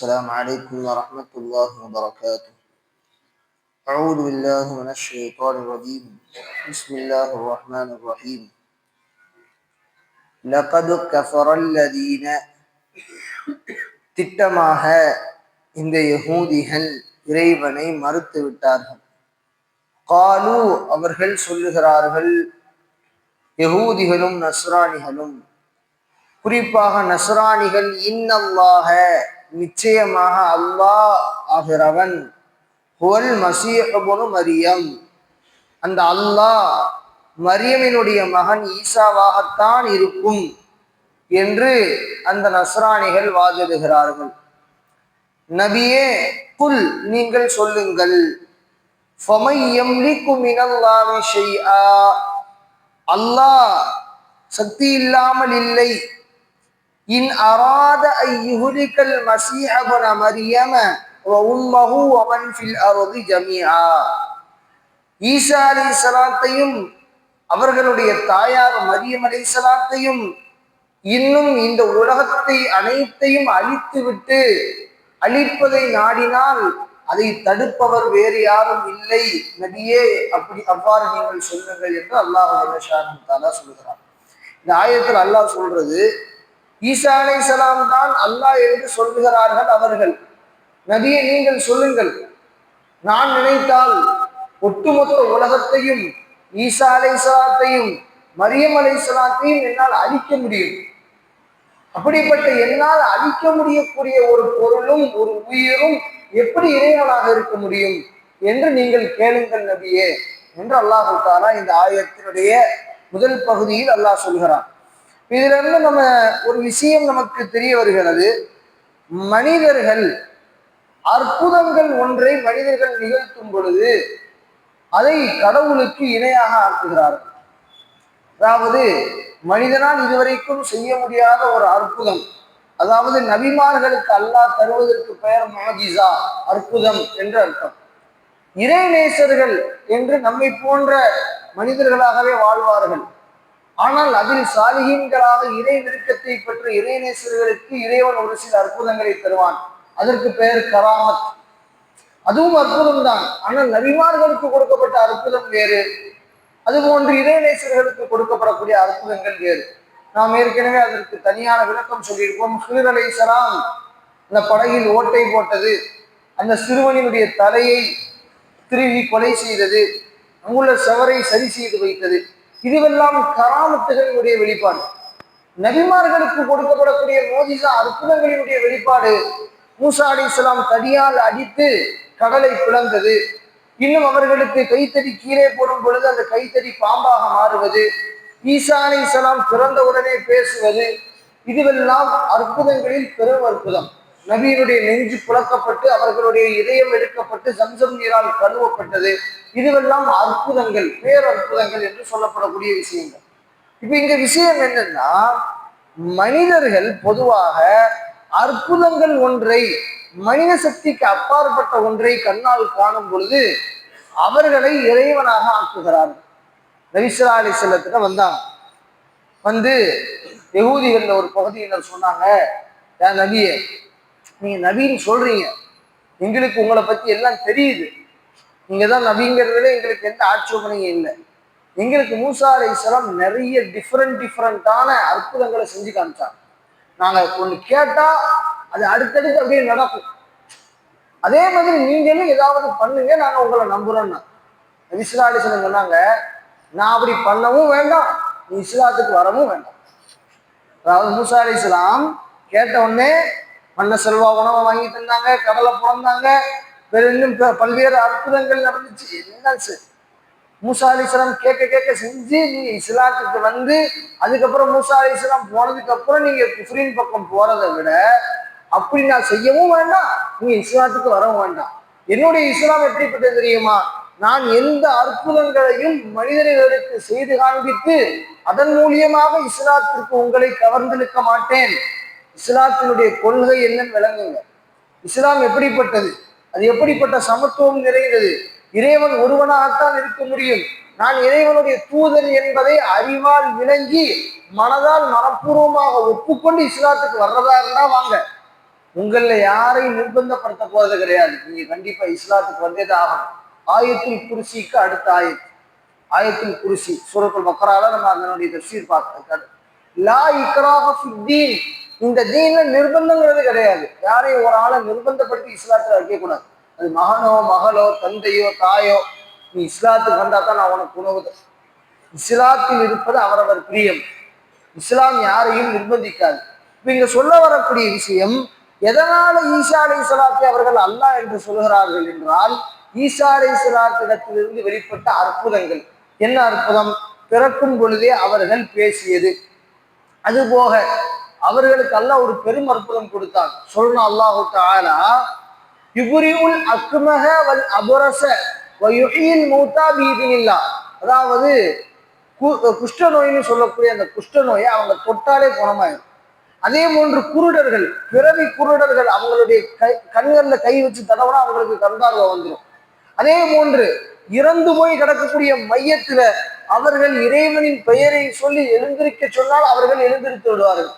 السلام عليكم ورحمة الله وبركاته أعوذ بالله من الشيطان الرجيم بسم الله الرحمن الرحيم لقد كفر الذين திட்டமாக இந்த யகூதிகள் இறைவனை மறுத்து விட்டார்கள் காலு அவர்கள் சொல்லுகிறார்கள் யகூதிகளும் நஸ்ரானிகளும் குறிப்பாக நஸ்ரானிகள் இன்னல்லாக நிச்சயமாக அல்லாஹ் ஆகிறவன். ஹுவல் மசீஹபுனு மரியம். அந்த அல்லாஹ் மரியமினுடைய மகன் ஈசாவாகத்தான் இருக்கும் என்று அந்த நஸ்ராணிகள் வாதிடுகிறார்கள். நபியே குல் நீங்கள் சொல்லுங்கள். அல்லாஹ் சக்தி இல்லாமல் இல்லை. இன் அராத ஐயுஹுலிக்கல் மசீஹ இப்ன மரியம வ உம்மஹு வ ஃபில் அர்தி ஜமியா ஈசா சலாத்தையும் அவர்களுடைய தாயார் மரியம் அலைஹிஸ்ஸலாத்தையும் இன்னும் இந்த உலகத்தை அனைத்தையும் அழித்துவிட்டு அழிப்பதை நாடினால் அதை தடுப்பவர் வேறு யாரும் இல்லை. நபியே அப்படி அவ்வாறு நீங்கள் சொல்லுங்கள் என்று அல்லாஹ் தாலா சொல்லுகிறார் இந்த ஆயத்தில் அல்லாஹ் சொல்றது ஈசா அலை சலாம் தான் அல்லாஹ் என்று சொல்லுகிறார்கள் அவர்கள். நபியை நீங்கள் சொல்லுங்கள். நான் நினைத்தால் ஒட்டுமொத்த உலகத்தையும் ஈசா அலை சலாத்தையும் மரியம் அலை சலாத்தையும் என்னால் அழிக்க முடியும். அப்படிப்பட்ட என்னால் அழிக்க முடியக்கூடிய ஒரு பொருளும் ஒரு உயிரும் எப்படி இறைவனாக இருக்க முடியும் என்று நீங்கள் கேளுங்கள் நபியே என்று அல்லாஹு தாலா இந்த ஆயத்தினுடைய முதல் பகுதியில் அல்லாஹ் சொல்கிறான். இதுல இருந்து நம்ம ஒரு விஷயம் நமக்கு தெரிய வருகிறது. மனிதர்கள் அற்புதங்கள் ஒன்றை மனிதர்கள் நிகழ்த்தும் பொழுது அதை கடவுளுக்கு இணையாக ஆக்குகிறார்கள். அதாவது மனிதனால் இதுவரைக்கும் செய்ய முடியாத ஒரு அற்புதம். அதாவது நபிமார்களுக்கு அல்லாஹ் தருவதற்கு பெயர் மாஜிசா அற்புதம் என்று அர்த்தம். இறைநேசர்கள் என்று நம்மை போன்ற மனிதர்களாகவே வாழ்வார்கள். ஆனால் அதில் சாலிகீன்களாக இறை நெருக்கத்தை பெற்ற இறைநேசர்களுக்கு இறைவன் ஒரு சில அற்புதங்களை தருவான். அதற்கு பெயர் கராமத். அதுவும் அற்புதம் தான் ஆனால் நபிமார்களுக்கு கொடுக்கப்பட்ட அற்புதம் வேறு. அதுபோன்று இறைநேசர்களுக்கு கொடுக்கப்படக்கூடிய அற்புதங்கள் வேறு. நாம் ஏற்கனவே அதற்கு தனியான விளக்கம் சொல்லியிருப்போம். ஹிர் சலாம் அந்த படகில் ஓட்டை போட்டது. அந்த சிறுவனினுடைய தலையை திருவி கொலை செய்தது. அங்குள்ள சவரை சரி செய்து வைத்தது. இதுவெல்லாம் கராமத்துகளினுடைய வெளிப்பாடு. நபிமார்களுக்கு கொடுக்கப்படக்கூடிய மோதிசா அற்புதங்களினுடைய வெளிப்பாடு. மூசா அலி இஸ்லாம் தடியால் அடித்து கடலை பிளந்தது. இன்னும் அவர்களுக்கு கைத்தடி கீழே போடும் பொழுது அந்த கைத்தடி பாம்பாக மாறுவது. ஈசா அலி இஸ்லாம் பிறந்த உடனே பேசுவது. இதுவெல்லாம் அற்புதங்களில் பெரும் அற்புதம். நபியினுடைய நெஞ்சு புழக்கப்பட்டு அவர்களுடைய இதயம் எடுக்கப்பட்டு சம்சம் நீரால் கழுவப்பட்டது. இதுவெல்லாம் அற்புதங்கள் பேரற்புதங்கள் என்று சொல்லப்படக்கூடிய விஷயங்கள். இப்ப இங்க விஷயம் என்னன்னா மனிதர்கள் பொதுவாக அற்புதங்கள் ஒன்றை மனித சக்திக்கு அப்பாற்பட்ட ஒன்றை கண்ணால் காணும் பொழுது அவர்களை இறைவனாக ஆக்குகிறார்கள் நபிசுல்லா அலி செல்லத்துல வந்தாங்க வந்து யகூதிகள்ல ஒரு பகுதியினர் சொன்னாங்க ஏன் நபியே நீங்கள் நபின்னு சொல்கிறீங்க எங்களுக்கு உங்களை பற்றி எல்லாம் தெரியுது. நீங்கள் தான் நபிங்கிறதுல எங்களுக்கு எந்த ஆட்சேபனையும் இல்லை. எங்களுக்கு மூசா அலை இஸ்லாம் நிறைய டிஃப்ரெண்ட் டிஃப்ரெண்ட்டான அற்புதங்களை செஞ்சு காமிச்சாங்க. நாங்கள் ஒன்று கேட்டால் அது அடுத்தடுத்து அப்படியே நடக்கும். அதே மாதிரி நீங்களும் ஏதாவது பண்ணுங்க நாங்கள் உங்களை நம்புகிறோன்னா இஸ்லா அலிஸ்லம் சொன்னாங்க நான் அப்படி பண்ணவும் வேண்டாம் நீ இஸ்லாத்துக்கு வரவும் வேண்டாம். அதாவது மூசா அலி இஸ்லாம் கேட்ட உடனே மண்ண செல்வா உணவை வாங்கி தந்தாங்க கடலை பிறந்தாங்க வேற இன்னும் பல்வேறு அற்புதங்கள் நடந்துச்சு. என்ன சரி மூசா அலிஸ்லாம் கேட்க கேட்க செஞ்சு நீங்க இஸ்லாத்துக்கு வந்து அதுக்கப்புறம் மூசா அலிஸ்லாம் போனதுக்கு அப்புறம் நீங்க குஃப்ரின் பக்கம் போறதை விட அப்படி நான் செய்யவும் வேண்டாம் நீங்க இஸ்லாத்துக்கு வரவும் வேண்டாம். என்னுடைய இஸ்லாம் எப்படிப்பட்டது தெரியுமா? நான் எந்த அற்புதங்களையும் மனிதர்களுக்கு செய்து காண்பித்து அதன் மூலியமாக இஸ்லாத்திற்கு உங்களை கவர்ந்திருக்க மாட்டேன். இஸ்லாத்தினுடைய கொள்கை என்னன்னு விளங்குங்க. இஸ்லாம் எப்படிப்பட்டது? அது எப்படிப்பட்ட சமத்துவம் நிறைந்தது? இறைவன் ஒருவனாகத்தான் இருக்க முடியும். நான் இறைவனுடைய தூதன் என்பதை அறிவால் விளங்கி மனதால் மனப்பூர்வமாக ஒப்புக்கொண்டு இஸ்லாத்துக்கு வர்றதா இருந்தா வாங்க. உங்கள யாரையும் நிர்பந்தப்படுத்த போறது கிடையாது. நீங்க கண்டிப்பா இஸ்லாத்துக்கு வந்தே தான் ஆகணும். ஆயத்தில் குருசிக்கு அடுத்த ஆயத்து. ஆயத்தில் குருசி சூரத்துல் மக்கரால நம்ம அதனுடைய தப்சீர் பார்க்க லா இக்ராஹ இந்த தீன்ல நிர்பந்தங்கிறது கிடையாது. யாரையும் ஒரு ஆளை நிர்பந்தப்படுத்தி இஸ்லாத்துல வைக்கக்கூடாது. அது மகனோ மகளோ தந்தையோ தாயோ நீ இஸ்லாத்துக்கு வந்தா தான் நான் உனக்கு உணவு இஸ்லாத்தில் இருப்பது அவரவர் பிரியம். இஸ்லாம் யாரையும் நிர்பந்திக்காது. இப்ப இங்க சொல்ல வரக்கூடிய விஷயம் எதனால ஈசா அலை சலாத்தை அவர்கள் அல்லாஹ் என்று சொல்கிறார்கள் என்றால் ஈசா அலை சலாத்திடத்திலிருந்து வெளிப்பட்ட அற்புதங்கள். என்ன அற்புதம்? பிறக்கும் பொழுதே அவர்கள் பேசியது. அதுபோக அவர்களுக்கு அல்லாஹ் ஒரு பெரும் அற்புதம் கொடுத்தான் சொல்லணும் அல்லாஹு தாலா யுபுரியுல் அக்மக வல் அபுரச வயுஹியில் மூத்தா பீதினில்லா அதாவது கு- குஷ்ட நோயின்னு சொல்லக்கூடிய அந்த குஷ்ட நோயை அவங்க தொட்டாலே குணமாயிடும். அதே போன்று குருடர்கள் பிறவி குருடர்கள் அவங்களுடைய கை கண்களில் கை வச்சு தடவுனா அவங்களுக்கு கண்பார்வை வந்துடும் அதே போன்று இறந்து போய் கிடக்கக்கூடிய மையத்துல அவர்கள் இறைவனின் பெயரை சொல்லி எழுந்திருக்க சொன்னால் அவர்கள் எழுந்திருத்து விடுவார்கள்.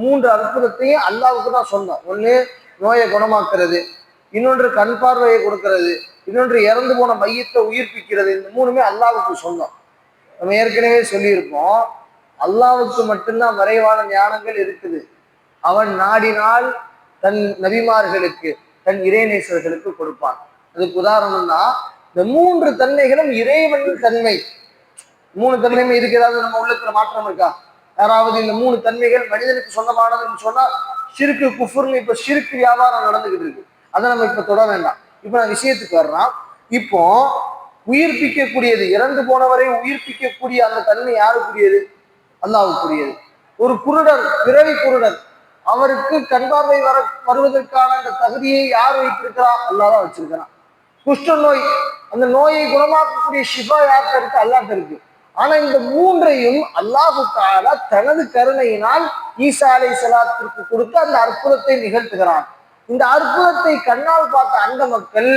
மூன்று அற்புதத்தையும் அல்லாவுக்கு தான் சொன்னோம். ஒன்று நோயை குணமாக்குறது இன்னொன்று கண் பார்வையை கொடுக்கறது இன்னொன்று இறந்து போன மையத்தை உயிர்ப்பிக்கிறது இந்த மூணுமே அல்லாவுக்கு சொன்னோம். நம்ம ஏற்கனவே சொல்லியிருப்போம் அல்லாவுக்கு மட்டும்தான் மறைவான ஞானங்கள் இருக்குது. அவன் நாடினால் தன் நபிமார்களுக்கு தன் இறைநேசர்களுக்கு கொடுப்பான். அதுக்கு உதாரணம் தான் இந்த மூன்று தன்மைகளும் இறைவனின் தன்மை. மூணு தன்மையுமே இதுக்கு ஏதாவது நம்ம உள்ளத்துல மாற்றம் இருக்கா? யாராவது இந்த மூணு தன்மைகள் மனிதனுக்கு சொந்தமானதுன்னு சொன்னா சிறுக்கு குஃபுர்னு இப்ப சிறுக்கு வியாபாரம் நடந்துகிட்டு இருக்கு. அதை நம்ம இப்ப தொட வேண்டாம். இப்ப நான் விஷயத்துக்கு வர்றோம் இப்போ உயிர்ப்பிக்கக்கூடியது இறந்து போனவரை உயிர்ப்பிக்கக்கூடிய அந்த தன்மை யாருக்குரியது? அல்லாவுக்குரியது. ஒரு குருடர் பிறவி குருடர் அவருக்கு கண்பார்வை வர வருவதற்கான அந்த தகுதியை யார் வைத்திருக்கிறா? அல்லாதான் வச்சிருக்கிறான். குஷ்ட நோய் அந்த நோயை குணமாக்கக்கூடிய ஷிஃபா யார்கிட்ட இருக்கு? அல்லாட்ட இருக்கு. ஆனா இந்த மூன்றையும் அல்லாஹு தாலா தனது கருணையினால் ஈசா அலை சலாத்திற்கு கொடுத்து அந்த அற்புதத்தை நிகழ்த்துகிறான். இந்த அற்புதத்தை கண்ணால் பார்த்த அந்த மக்கள்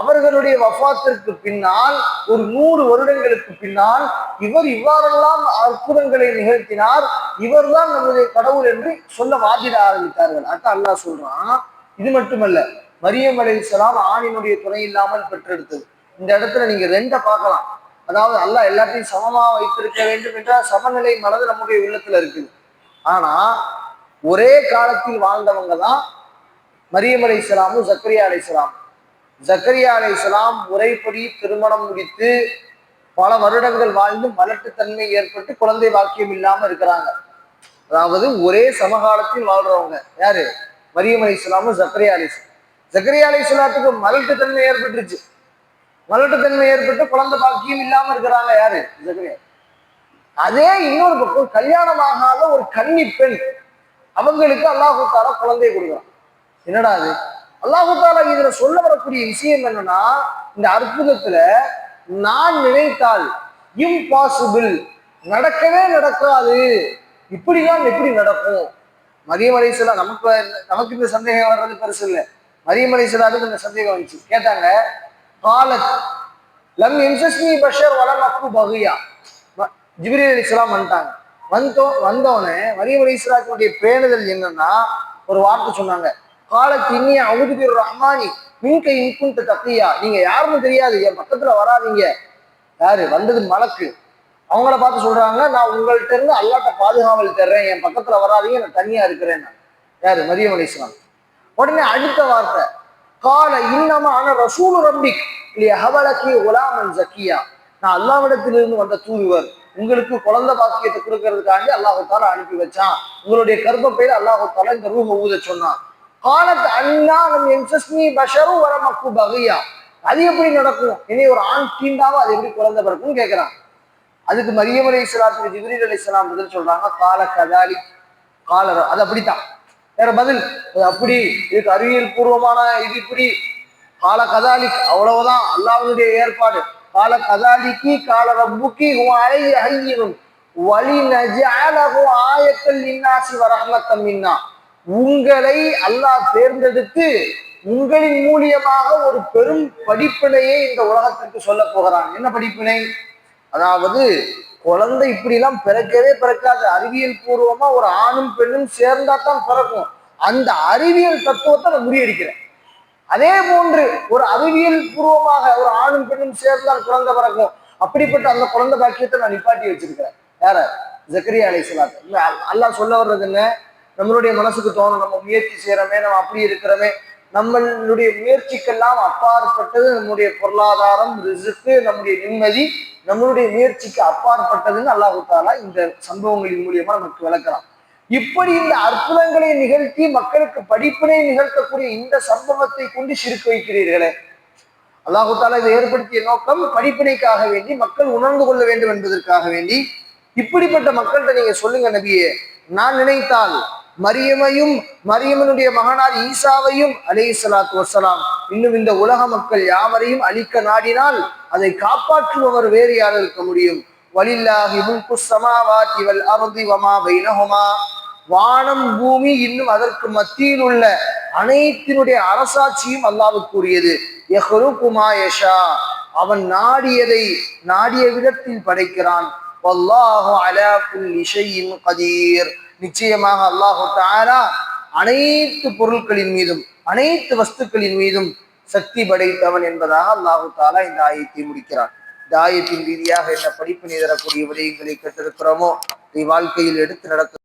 அவர்களுடைய வஃபாத்திற்கு பின்னால் ஒரு நூறு வருடங்களுக்கு பின்னால் இவர் இவ்வாறெல்லாம் அற்புதங்களை நிகழ்த்தினார். இவர்தான் நம்முடைய கடவுள் என்று சொல்ல வாதிட ஆரம்பித்தார்கள். அதான் அல்லாஹ் சொல்றான். இது மட்டுமல்ல மரியம் அலைஹிஸ்ஸலாம் ஆணினுடைய துணை இல்லாமல் பெற்றெடுத்தது. இந்த இடத்துல நீங்க ரெண்ட பார்க்கலாம். அதாவது அல்லாஹ் எல்லாத்தையும் சமமாக வைத்திருக்க வேண்டும் என்ற சமநிலை மனது நம்முடைய உள்ளத்துல இருக்குது. ஆனா ஒரே காலத்தில் வாழ்ந்தவங்க தான் மரியம் அலைஹிஸ்ஸலாமும் ஜக்கரியா அலைஹிஸ்ஸலாம். ஜக்கரியா இஸ்லாம் முறைப்படி திருமணம் முடித்து பல வருடங்கள் வாழ்ந்து மலட்டுத்தன்மை ஏற்பட்டு குழந்தை வாக்கியம் இல்லாம இருக்கிறாங்க. அதாவது ஒரே சமகாலத்தில் வாழ்றவங்க யாரு? மரியம் அலைஹிஸ்ஸலாமும் ஜக்கரியா அலைஹிஸ்ஸலாம். ஜக்கரியா அலைஹிஸ்ஸலாத்துக்கு மலட்டுத்தன்மை ஏற்பட்டுருச்சு. மலட்டுத்தன்மை ஏற்பட்டு குழந்தை பாக்கியம் இல்லாம இருக்கிறாங்க யாரு? ஜக்கரியா. அதே இன்னொரு பக்கம் கல்யாணம் ஆகாத ஒரு கன்னி பெண் அவங்களுக்கு அல்லாஹு தாலா குழந்தைய கொடுக்குறான். என்னடா அது? அல்லாஹு தாலா இதுல சொல்ல வரக்கூடிய விஷயம் என்னன்னா இந்த அற்புதத்துல நான் நினைத்தால் இம்பாசிபிள் நடக்கவே நடக்காது. இப்படிதான் எப்படி நடக்கும்? மரியம் சிலா நமக்கு நமக்கு இந்த சந்தேகம் வர்றது பெருசு இல்லை. மரியம் சிலாவுக்கு இந்த சந்தேகம் வந்துச்சு. கேட்டாங்க காலத் லம் இன்சஸ்மி பஷர் வலம் அக்கு பகுயா ஜிபிரி அலி இஸ்லாம் வந்துட்டாங்க. வந்தோம் வந்தோடனே மரியம் அலிஸ்லாத்தினுடைய பேணுதல் என்னன்னா ஒரு வார்த்தை சொன்னாங்க. காலத்து இன்னிய அவுதுபிர் ரஹ்மானி மின்கை இன்குந்த தப்பியா நீங்க யாருன்னு தெரியாது என் பக்கத்துல வராதீங்க. யாரு? வந்தது மலக்கு. அவங்கள பார்த்து சொல்றாங்க நான் உங்கள்ட்ட இருந்து அல்லாட்ட பாதுகாவல் தர்றேன் என் பக்கத்துல வராதீங்க நான் தனியா இருக்கிறேன். நான் யாரு? மரியம் அலிஸ்லாம் உடனே அடுத்த வார்த்தை. கால இன்னமான ஆன ரசூல் ரம்பிக் இல்லையா ஹவலக்கி ஒலாமன் ஜக்கியா. நான் அல்லாவிடத்திலிருந்து வந்த தூதுவர். உங்களுக்கு குழந்தை பாக்கியத்தை கொடுக்கறதுக்காண்டி அல்லாஹு தாலா அனுப்பி வச்சான். உங்களுடைய கர்ப்பப்பையில அல்லாஹு தாலா இந்த ரூஹ ஊத சொன்னான். காலத்து அண்ணா நம் என்சஸ்மி பஷரும் வர மக்கு பகையா. அது எப்படி நடக்கும்? இனி ஒரு ஆண் தீண்டாவோ அது எப்படி குழந்தை பிறக்கும்னு கேட்கிறான் அதுக்கு மரியம் அலி இஸ்லாத்துக்கு ஜிபிரி அலி இஸ்லாம் பதில் சொல்றாங்க கால கதாலி கால அது அப்படித்தான். வேற பதில். அப்படி இதுக்கு அறிவியல் பூர்வமான இது இப்படி. கால கதாலிக் அவ்வளவுதான். அல்லாவுடைய ஏற்பாடு. கால கதாலிக்கு கால ரப்புக்கு அலை ஐயனும் வழி நஜாலகு ஆயத்தல் இன்னாசி வரஹமத்தம் மின்னா. உங்களை அல்லாஹ் தேர்ந்தெடுத்து உங்களின் மூலியமாக ஒரு பெரும் படிப்பினையை இந்த உலகத்திற்கு சொல்ல போகிறான். என்ன படிப்பினை? அதாவது குழந்தை இப்படிலாம் பிறக்கவே பிறக்காது. அறிவியல் பூர்வமா ஒரு ஆணும் பெண்ணும் சேர்ந்தா தான் பிறக்கும். அந்த அறிவியல் தத்துவத்தை நான் முறியடிக்கிறேன். அதே போன்று ஒரு அறிவியல் பூர்வமாக ஒரு ஆணும் பெண்ணும் சேர்ந்தால் குழந்தை பிறக்கும். அப்படிப்பட்ட அந்த குழந்தை பாக்கியத்தை நான் நிப்பாட்டி வச்சிருக்கிறேன். யார? ஜக்கரியா அலை சொல்லாத சொல்ல வர்றது என்ன? நம்மளுடைய மனசுக்கு தோணும் நம்ம முயற்சி செய்யறோமே நம்ம அப்படி இருக்கிறோமே. நம்மளுடைய முயற்சிக்கெல்லாம் அப்பாற்பட்டது நம்முடைய பொருளாதாரம் ரிசுக்கு நம்முடைய நிம்மதி நம்மளுடைய முயற்சிக்கு அப்பாற்பட்டதுன்னு அல்லாஹு தாலா இந்த சம்பவங்களின் மூலியமா நமக்கு விளக்கலாம் இப்படி இந்த அற்புதங்களை நிகழ்த்தி மக்களுக்கு படிப்பினை நிகழ்த்தக்கூடிய இந்த சம்பவத்தை கொண்டு சிரிக்க வைக்கிறீர்களே. அல்லாஹு தாலா இதை ஏற்படுத்திய நோக்கம் படிப்பினைக்காக வேண்டி மக்கள் உணர்ந்து கொள்ள வேண்டும் என்பதற்காக வேண்டி. இப்படிப்பட்ட மக்கள்கிட்ட நீங்க சொல்லுங்க நபியே நான் நினைத்தால் மரியமையும் மரியமனுடைய மகனார் ஈசாவையும் அலே சலாத்து வசலாம் இன்னும் இந்த உலக மக்கள் யாவரையும் அழிக்க நாடினால் அதை காப்பாற்றுபவர் வேறு யார் இருக்க முடியும்? வலில்லாஹி முல்கு சமாவாத்தி வல் வமா வானம் பூமி இன்னும் அதற்கு மத்தியில் உள்ள அனைத்தினுடைய அரசாட்சியும் அல்லாவுக்குரியது யஹ்ருகுமா அவன் நாடியதை நாடிய விதத்தில் படைக்கிறான். வல்லாஹு அலா குல்லி கதீர். நிச்சயமாக அல்லாஹு தாரா அனைத்து பொருட்களின் மீதும் அனைத்து வஸ்துக்களின் மீதும் சக்தி படைத்தவன் என்பதாக அல்லாஹு தாலா இந்த ஆயத்தை முடிக்கிறான். இந்த ஆயத்தின் ரீதியாக என்ன படிப்பினை தரக்கூடிய விடயங்களை கற்றிருக்கிறோமோ இதை வாழ்க்கையில் எடுத்து நடத்த